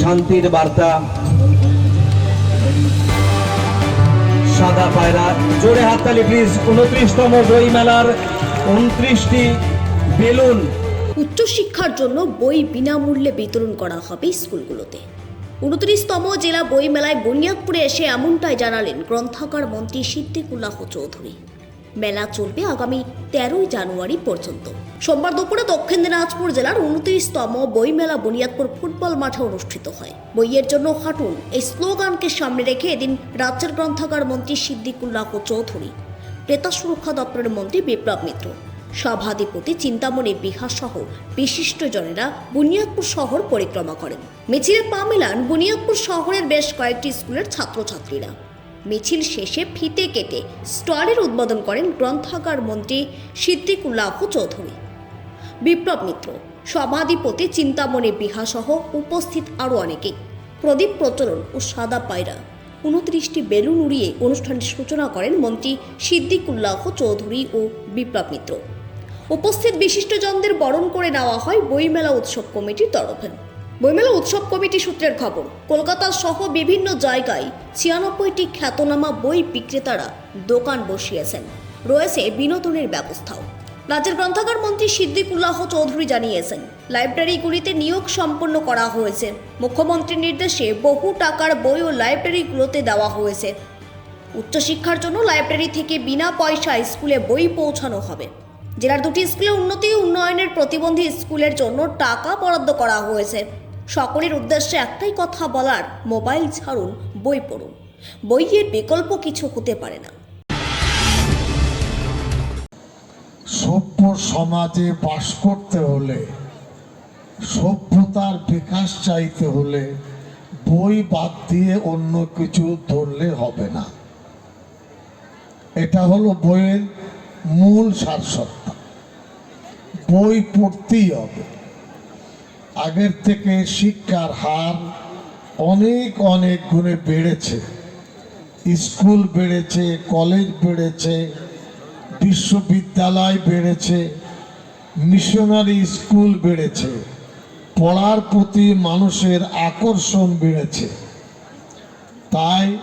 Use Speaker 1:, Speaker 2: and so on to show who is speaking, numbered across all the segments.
Speaker 1: শান্তির বার্তা। সাদা পায়রা, জোরে হাততালি প্লিজ উনত্রিশতম বই মেলার উনত্রিশটি বেলুন।
Speaker 2: উচ্চশিক্ষার জন্য বই বিনামূল্যে বিতরণ করা হবে স্কুলগুলোতে। উনত্রিশতম জেলা বই মেলায় বুনিয়াদপুরে এসে এমনটাই জানালেন গ্রন্থাগার মন্ত্রী সিদ্দিকুল্লাহ চৌধুরী। মেলা চলবে আগামী তেরোই জানুয়ারি পর্যন্ত। সোমবার দুপুরে দক্ষিণ দিনাজপুর জেলার উনত্রিশতম বই মেলা বুনিয়াদপুর ফুটবল মাঠে অনুষ্ঠিত হয়। বইয়ের জন্য হাঁটুন এই স্লোগানকে সামনে রেখে এদিন রাজ্যের গ্রন্থাগার মন্ত্রী সিদ্দিকুল্লাহ চৌধুরী, ক্রেতা সুরক্ষা দপ্তরের মন্ত্রী বিপ্লব মিত্র, সভাধিপতি চিন্তামণি বিহার সহ বিশিষ্টজনেরা বুনিয়াদপুর শহর পরিক্রমা করেন। মিছিলে পা মেলান বুনিয়াদপুর শহরের বেশ কয়েকটি স্কুলের ছাত্রছাত্রীরা। মিছিল শেষে ফিতে কেটে স্টলের উদ্বোধন করেন গ্রন্থাগার মন্ত্রী সিদ্দিকুল্লাহ চৌধুরী। বিপ্লব মিত্র, সভাধিপতি চিন্তামণি বিহা সহ উপস্থিত আরও অনেকেই। প্রদীপ প্রচলন ও সাদা পায়রা। উনত্রিশটি বেলুন উড়িয়ে অনুষ্ঠানটির সূচনা করেন মন্ত্রী সিদ্দিকুল্লাহ চৌধুরী ও বিপ্লব মিত্র। উপস্থিত বিশিষ্টজনদের বরণ করে নেওয়া হয় বইমেলা উৎসব কমিটির তরফে। বইমেলা উৎসব কমিটি সূত্রের খবর, কলকাতা সহ বিভিন্ন জায়গায় ছিয়ানব্বইটি খ্যাতনামা বই বিক্রেতারা দোকান বসিয়েছেন। রয়েছে বিনোদনের ব্যবস্থাও। রাজ্যের গ্রন্থাগার মন্ত্রী সিদ্দিকুল্লাহ চৌধুরী জানিয়েছেন, লাইব্রেরিগুলিতে নিয়োগ সম্পন্ন করা হয়েছে। মুখ্যমন্ত্রীর নির্দেশে বহু টাকার বইও লাইব্রেরিগুলোতে দেওয়া হয়েছে। উচ্চশিক্ষার জন্য লাইব্রেরি থেকে বিনা পয়সায় স্কুলে বই পৌঁছানো হবে। জেলার দুটি স্কুলে উন্নতি উন্নয়নের প্রতিবন্ধী স্কুলের জন্য টাকা বরাদ্দ করা হয়েছে। সকলের উদ্দেশ্যে একটাই কথা বলার, মোবাইল ছাড়ুন, বই পড়ুন। বইয়ের বিকল্প কিছু হতে পারে না।
Speaker 3: সভ্য সমাজে বাস করতে হলে, সভ্যতার বিকাশ চাইতে হলে বই বাদ দিয়ে অন্য কিছু ধরলে হবে না। এটা হলো বইয়ের মূল সারসত্তা। বই পড়তেই হবে। আগের থেকে শিক্ষার হার অনেক অনেক গুণে বেড়েছে। স্কুল বেড়েছে, কলেজ বেড়েছে, বিশ্ববিদ্যালয় বেড়েছে, মিশনারি স্কুল বেড়েছে, পড়ার প্রতি মানুষের আকর্ষণ বেড়েছে। তাই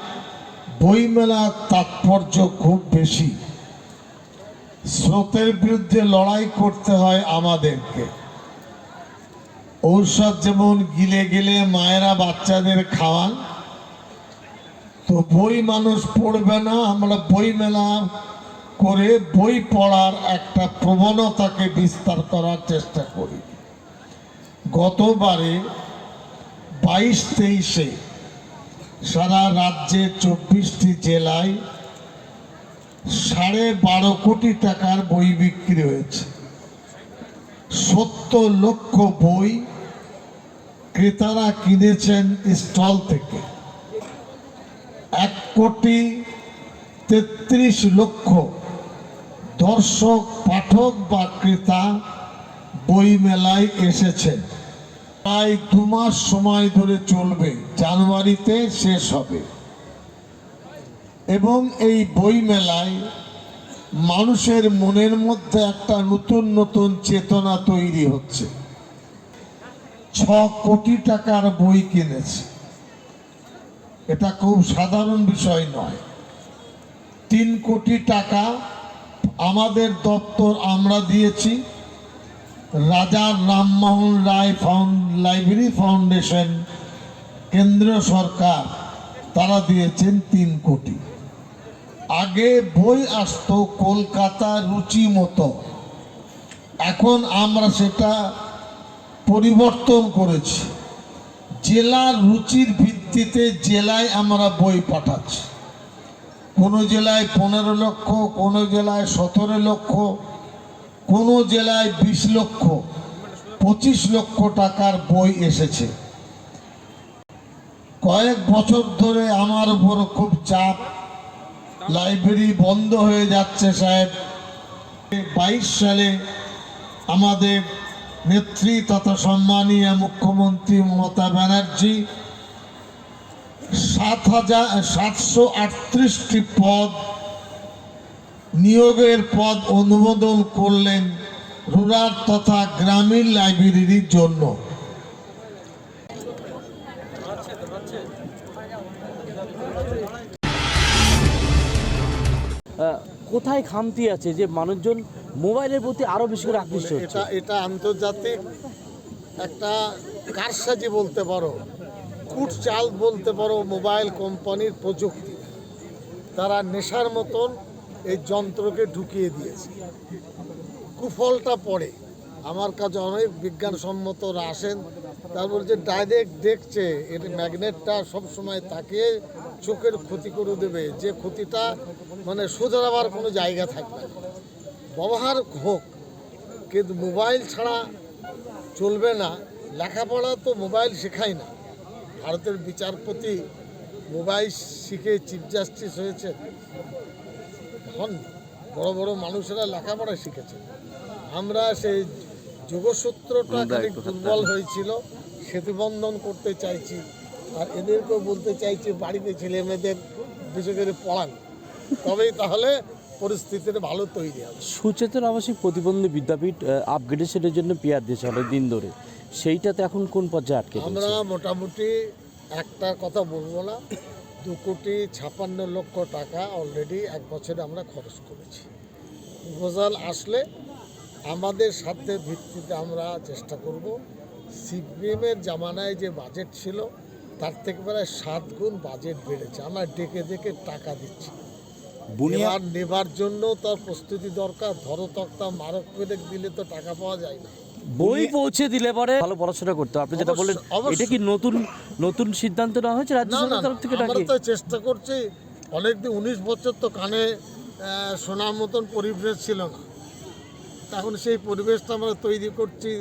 Speaker 3: বইমেলার তাৎপর্য খুব বেশি। স্রোতের বিরুদ্ধে লড়াই করতে হয় আমাদেরকে। ঔষধ যেমন গিলে গিলে মায়েরা বাচ্চাদের খাওয়ান, তো বই মানুষ পড়বে না। আমরা বই মেলা করে বই পড়ার একটা প্রবণতাকে বিস্তার করার চেষ্টা করি। গতবারে বাইশ তেইশে সারা রাজ্যে চব্বিশটি জেলায় সাড়ে বারো কোটি টাকার বই বিক্রি হয়েছে। সত্তর লক্ষ বই ক্রেতারা কিনেছেন স্টল থেকে। এক কোটি তেত্রিশ লক্ষ দর্শক, পাঠক বা ক্রেতা বই মেলায় এসেছেন প্রায় দু মাস সময় ধরে চলবে। জানুয়ারিতে শেষ হবে। এবং এই বই মেলায় মানুষের মনের মধ্যে একটা নতুন নতুন চেতনা তৈরি হচ্ছে। কোটি টাকার বই কিনেছে। এটা খুব সাধারণ বিষয় নয়। তিন কোটি টাকা আমাদের দপ্তর আমরা দিয়েছি। Raja Rammohan Roy found library foundation কেন্দ্র সরকার, তারা দিয়েছেন তিন কোটি। আগে বই আসতো কলকাতা রুচি মতো এখন আমরা সেটা পরিবর্তন করেছি। জেলার রুচির ভিত্তিতে জেলায় আমরা বই পাঠাচ্ছি। কোনো জেলায় পনেরো লক্ষ, কোনো জেলায় সতেরো লক্ষ, কোনো জেলায় বিশ লক্ষ, পঁচিশ লক্ষ টাকার বই এসেছে। কয়েক বছর ধরে আমার উপর খুব চাপ। লাইব্রেরি বন্ধ হয়ে যাচ্ছে সাহেব। বাইশ সালে আমাদের নেত্রী তথা সম্মানীয় মুখ্যমন্ত্রী মমতা ব্যানার্জি, সাত হাজার, সাতশো আটত্রিশটি পদ নিয়োগের পদ অনুমোদন করলেন রুরাল তথা গ্রামীণ লাইব্রেরির জন্য।
Speaker 4: কোথায় খামতি আছে যে মানুষজন মোবাইলের প্রতি আরও বেশি করে আকৃষ্ট
Speaker 3: এটা এটা আন্তর্জাতিক একটা কারসাজি বলতে পারো কুট চাল বলতে পারো মোবাইল কোম্পানির প্রযুক্তি। তারা নেশার মতন এই যন্ত্রকে ঢুকিয়ে দিয়েছে। কুফলটা পড়ে। আমার কাছে অনেক বিজ্ঞানসম্মতরা আসেন। তারপর যে ডাইরেক্ট দেখছে এর ম্যাগনেটটা সবসময় তাকে চোখের ক্ষতি করে দেবে। যে ক্ষতিটা মানে শোধরাবার কোনো জায়গা থাকবে না। ব্যবহার হোক কিন্তু মোবাইল ছাড়া চলবে না। লেখাপড়া তো মোবাইল শেখায় না। ভারতের বিচারপতি মোবাইল শিখে চিফ জাস্টিস হয়েছে হন বড় বড় মানুষেরা লেখাপড়া শিখেছে আমরা সেই যোগসূত্রটা খানিক দুর্বল হয়েছিল সেতুবন্ধন করতে চাইছি আর এদেরকেও বলতে চাইছি বাড়িতে ছেলে মেয়েদের বিশেষ করে পড়ান। তবেই তাহলে পরিস্থিতির ভালো তৈরি হবে।
Speaker 4: সুচেতন আবাসিক প্রতিবন্ধী বিদ্যাপীঠ আপগ্রেডেশনের জন্য পেয়ার দিয়েছে অনেক দিন ধরে। সেইটাতে এখন কোন পর্যায়ে আটকে
Speaker 3: আমরা মোটামুটি একটা কথা বলব না দু কোটি ছাপান্ন লক্ষ টাকা অলরেডি এক বছরে আমরা খরচ করেছি। প্রপোজাল আসলে আমাদের সাধ্যের ভিত্তিতে আমরা চেষ্টা করব। সিপিএমের জামানায় যে বাজেট ছিল তার থেকে প্রায় সাত গুণ বাজেট বেড়েছে। আমরা ডেকে ডেকে টাকা দিচ্ছি। এবার নেবার জন্য তার প্রস্তুতি দরকার। ধরো তক্তা মারক পেরেক দিলে তো টাকা পাওয়া যায় না।
Speaker 4: বই পৌঁছে দিলে পরে ভালো পড়াশোনা করতে। হবে। আপনি যেটা বললেন
Speaker 3: অবশ্যই।
Speaker 4: এটা কি নতুন নতুন সিদ্ধান্ত নেওয়া হয়েছে রাজ্য সরকারের তরফ থেকে
Speaker 3: আমরা তো চেষ্টা করছি। অনেকদিন উনিশ বছর তো কানে আহ, শোনার মতন পরিবেশ ছিল না। এখন সেই পরিবেশটা আমরা তৈরি করছি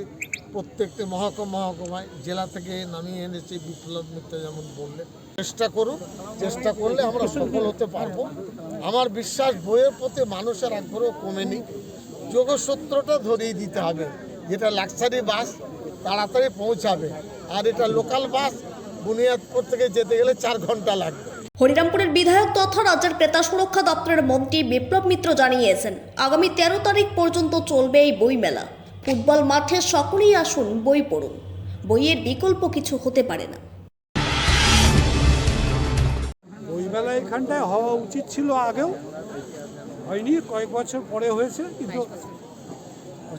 Speaker 3: প্রত্যেকটি মহকুমা মহকুমায়। জেলা থেকে নামিয়ে এনেছি বিপ্লব মিত্র যেমন বললেন। চেষ্টা করুন চেষ্টা করলে আমরা সফল হতে পারব। আমার বিশ্বাস, বইয়ের প্রতি মানুষের আগ্রহ কমেনি। যোগসূত্রটা ধরিয়ে দিতে হবে। যেটা লাক্সারি বাস তাড়াতাড়ি পৌঁছাবে। আর এটা লোকাল বাস বুনিয়াদপুর থেকে যেতে গেলে চার ঘণ্টা লাগবে।
Speaker 2: হরিরামপুরের বিধায়ক তথা রাজ্যের ক্রেতা সুরক্ষা দপ্তরের মন্ত্রী বিপ্লব মিত্র জানিয়েছেন, আগামী তেরো তারিখ পর্যন্ত চলবে এই বই মেলা ফুটবল মাঠে সকলেই আসুন, বই পড়ুন। বইয়ের বিকল্প কিছু হতে পারে না।
Speaker 5: এখানটায় হওয়া উচিত ছিল আগেও। হয়নি, কয়েক বছর পরে হয়েছে, কিন্তু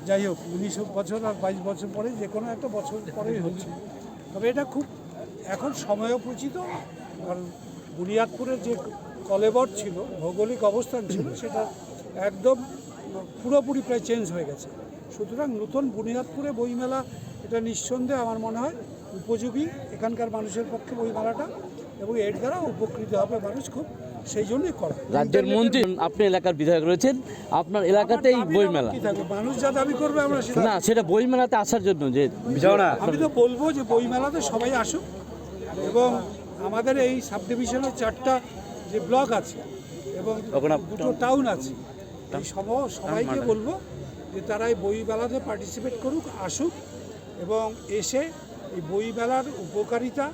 Speaker 5: যাই হোক, উনিশ বছর আর বাইশ বছর পরে যে কোনো একটা বছর পরেই হচ্ছে। তবে এটা খুব এখন সময়োপচিত কারণ বুনিয়াদপুরের যে কলেবর ছিল, ভৌগোলিক অবস্থান ছিল, সেটা একদম পুরোপুরি প্রায় চেঞ্জ হয়ে গেছে। সুতরাং নতুন বুনিয়াদপুরে বইমেলা, এটা নিঃসন্দেহে আমার মনে হয় উপযোগী। এখানকার মানুষের পক্ষে বইমেলাটা এবং এর দ্বারা উপকৃত হবে মানুষ খুব সেই জন্যই করা।
Speaker 4: রাজ্যের মন্ত্রী আপনি এলাকার বিধায়ক রয়েছেন আপনার এলাকাতেই
Speaker 5: আমার দাবি
Speaker 4: বই মেলা
Speaker 5: মানুষ যা দাবি করবে আমরা সেটা
Speaker 4: না সেটা বই মেলাতে আসার জন্য যে
Speaker 5: আমি তো বলব যে বই মেলাতে সবাই আসুক এবং আমাদের এই সাব ডিভিশনের চারটা যে ব্লক আছে এবং দুটো টাউন আছে এই সব সবাইকে বলব যে তারা এই বই মেলাতে পার্টিসিপেট করুক আসুক এবং এসে এই বই মেলার উপকারিতা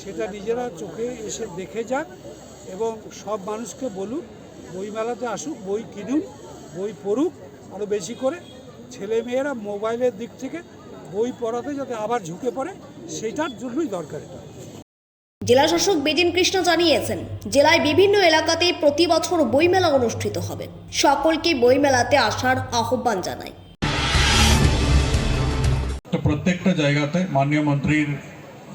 Speaker 5: সেটা নিজেরা চোখে এসে দেখে যাক এবং সব মানুষকে বলুক বই মেলাতে আসুক বই কিনুন বই পড়ুক আরও বেশি করে। ছেলে মেয়েরা মোবাইলের দিক থেকে বই পড়াতে যাতে আবার ঝুঁকে পড়ে সেটার জন্যই দরকার এটা।
Speaker 2: জেলা শাসক বেদিন কৃষ্ণ জানিয়েছেন জেলায় বিভিন্ন এলাকাতে প্রতি বছর বইমেলা অনুষ্ঠিত হবে। সকলকে বইমেলাতে আসার আহ্বান জানায়।
Speaker 6: তো প্রত্যেকটা জায়গাতে মাননীয় মন্ত্রীর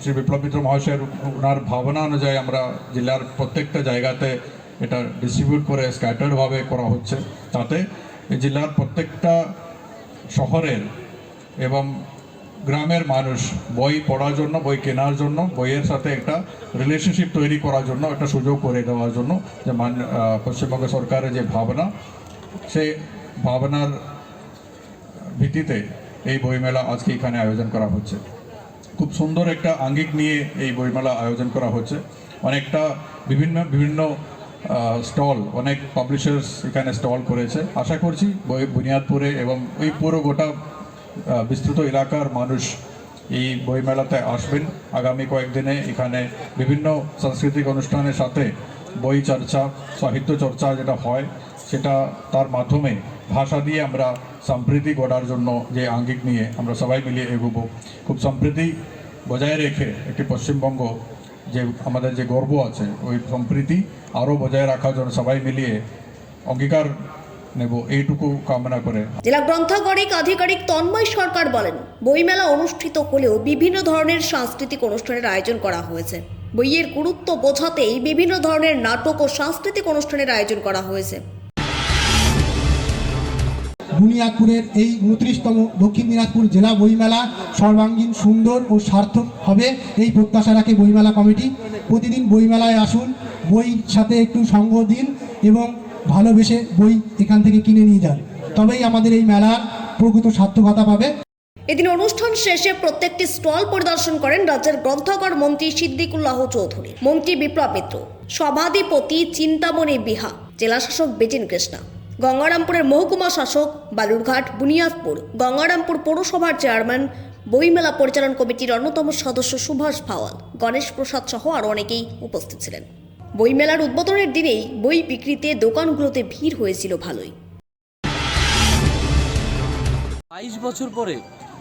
Speaker 6: শ্রী বিপ্লব মিত্র মহাশয়ের ওনার ভাবনা অনুযায়ী আমরা জেলার প্রত্যেকটা জায়গাতে এটা ডিস্ট্রিবিউট করে স্ক্যাটার্ডভাবে করা হচ্ছে। তাতে জেলার প্রত্যেকটা শহরের এবং গ্রামের মানুষ বই পড়ার জন্য, বই কেনার জন্য, বইয়ের সাথে একটা রিলেশনশিপ তৈরি করার জন্য, একটা সুযোগ করে দেওয়ার জন্য যে মান পশ্চিমবঙ্গ সরকারের যে ভাবনা সেই ভাবনার ভিত্তিতে এই বইমেলা আজকে এখানে আয়োজন করা হচ্ছে। খুব সুন্দর একটা আঙ্গিক নিয়ে এই বইমেলা আয়োজন করা হচ্ছে। অনেকটা বিভিন্ন বিভিন্ন স্টল, অনেক পাবলিশার্স এখানে স্টল করেছে। আশা করছি বই বুনিয়াদপুরে এবং ওই পুরো গোটা বিস্তৃত এলাকার মানুষ এই বইমেলাতে আসবেন। আগামী কয়েকদিনে এখানে বিভিন্ন সাংস্কৃতিক অনুষ্ঠানের সাথে বই চর্চা, সাহিত্য চর্চা যেটা হয়, সেটা তার মাধ্যমে ভাষা দিয়ে আমরা সম্প্রীতি গড়ার জন্য যে আঙ্গিক নিয়ে আমরা সবাই মিলিয়ে এগোবো, খুব সম্প্রীতি বজায় রেখে একটি পশ্চিমবঙ্গ যে আমাদের যে গর্ব আছে, ওই সম্প্রীতি আরও বজায় রাখার জন্য সবাই মিলিয়ে অঙ্গীকার নেব, এইটুকু কামনা করে।
Speaker 2: জেলা গ্রন্থাগারিক আধিকারিক তন্ময় সরকার বলেন, বইমেলা অনুষ্ঠিত হলেও বিভিন্ন ধরনের সাংস্কৃতিক অনুষ্ঠানের আয়োজন করা হয়েছে। বইয়ের গুরুত্ব বোঝাতেই বিভিন্ন ধরনের নাটক ও সাংস্কৃতিক অনুষ্ঠানের আয়োজন করা হয়েছে।
Speaker 7: বুনিয়াদপুরের এই উনত্রিশতম দক্ষিণ দিনাজপুর জেলা বইমেলা সর্বাঙ্গীন, সুন্দর ও সার্থক হবে এই প্রত্যাশা রাখে বইমেলা কমিটি। প্রতিদিন বইমেলায় আসুন, বইয়ের সাথে একটু সঙ্গ দিন এবং ভালোবেসে বই এখান থেকে কিনে নিয়ে যান। তবেই আমাদের এই মেলার প্রকৃত সার্থকতা পাবে।
Speaker 2: এদিন অনুষ্ঠান শেষে প্রত্যেকটি স্টল পরিদর্শন করেন রাজ্যের গ্রন্থাগার মন্ত্রী সিদ্দিকুল্লাহ চৌধুরী, মন্ত্রী বিপ্লব মিত্র, সভাধিপতি চিন্তামণি বিহা, জেলাশাসক বেজিন কৃষ্ণা। গঙ্গারামপুরের মহকুমা শাসক বালুরঘাট বুনিয়াদপুর। গঙ্গারামপুর পৌরসভার চেয়ারম্যান বইমেলা পরিচালন কমিটির অন্যতম সদস্য সুভাষ ভাওয়াল, গণেশ প্রসাদ সহ আরও অনেকেই উপস্থিত ছিলেন। বইমেলার উদ্বোধনের দিনেই বই বিক্রিতে দোকানগুলোতে ভিড় হয়েছিল ভালোই।
Speaker 4: বাইশ বছর পরে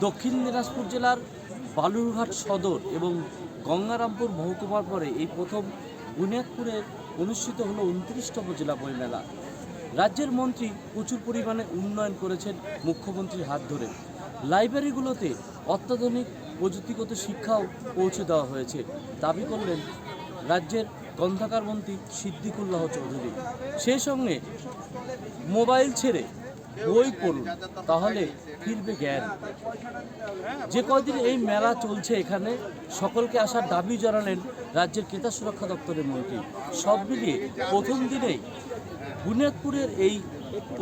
Speaker 4: দক্ষিণ দিনাজপুর জেলার বালুরঘাট সদর এবং গঙ্গারামপুর মহকুমার পরে এই প্রথম বুনিয়াদপুরে অনুষ্ঠিত হলো উনত্রিশতম জেলা বইমেলা। রাজ্যের মন্ত্রী প্রচুর পরিমাণে উন্নয়ন করেছেন মুখ্যমন্ত্রীর হাত ধরে। লাইব্রেরিগুলোতে অত্যাধুনিক প্রযুক্তিগত শিক্ষাও পৌঁছে দেওয়া হয়েছে। দাবি করলেন রাজ্যের গ্রন্থাগার মন্ত্রী সিদ্দিকুল্লাহ চৌধুরী। সেই সঙ্গে মোবাইল ছেড়ে বই পড়ুন, তাহলে ফিরবে জ্ঞান। যে কদিন এই মেলা চলছে এখানে, সকলকে আসার দাবি জানালেন রাজ্যের ক্রেতা সুরক্ষা দপ্তরের মন্ত্রী। সব মিলিয়ে প্রথম দিনেই বুনিয়াদপুরের এই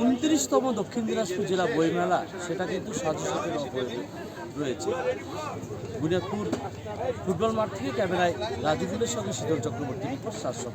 Speaker 4: উনত্রিশতম দক্ষিণ দিনাজপুর জেলা বইমেলা, সেটা কিন্তু সাজু সাজু রয়েছে। বুনিয়াদপুর ফুটবল মাঠ থেকে ক্যামেরায় রাজুগুলের সঙ্গে শীতল চক্রবর্তী শাসক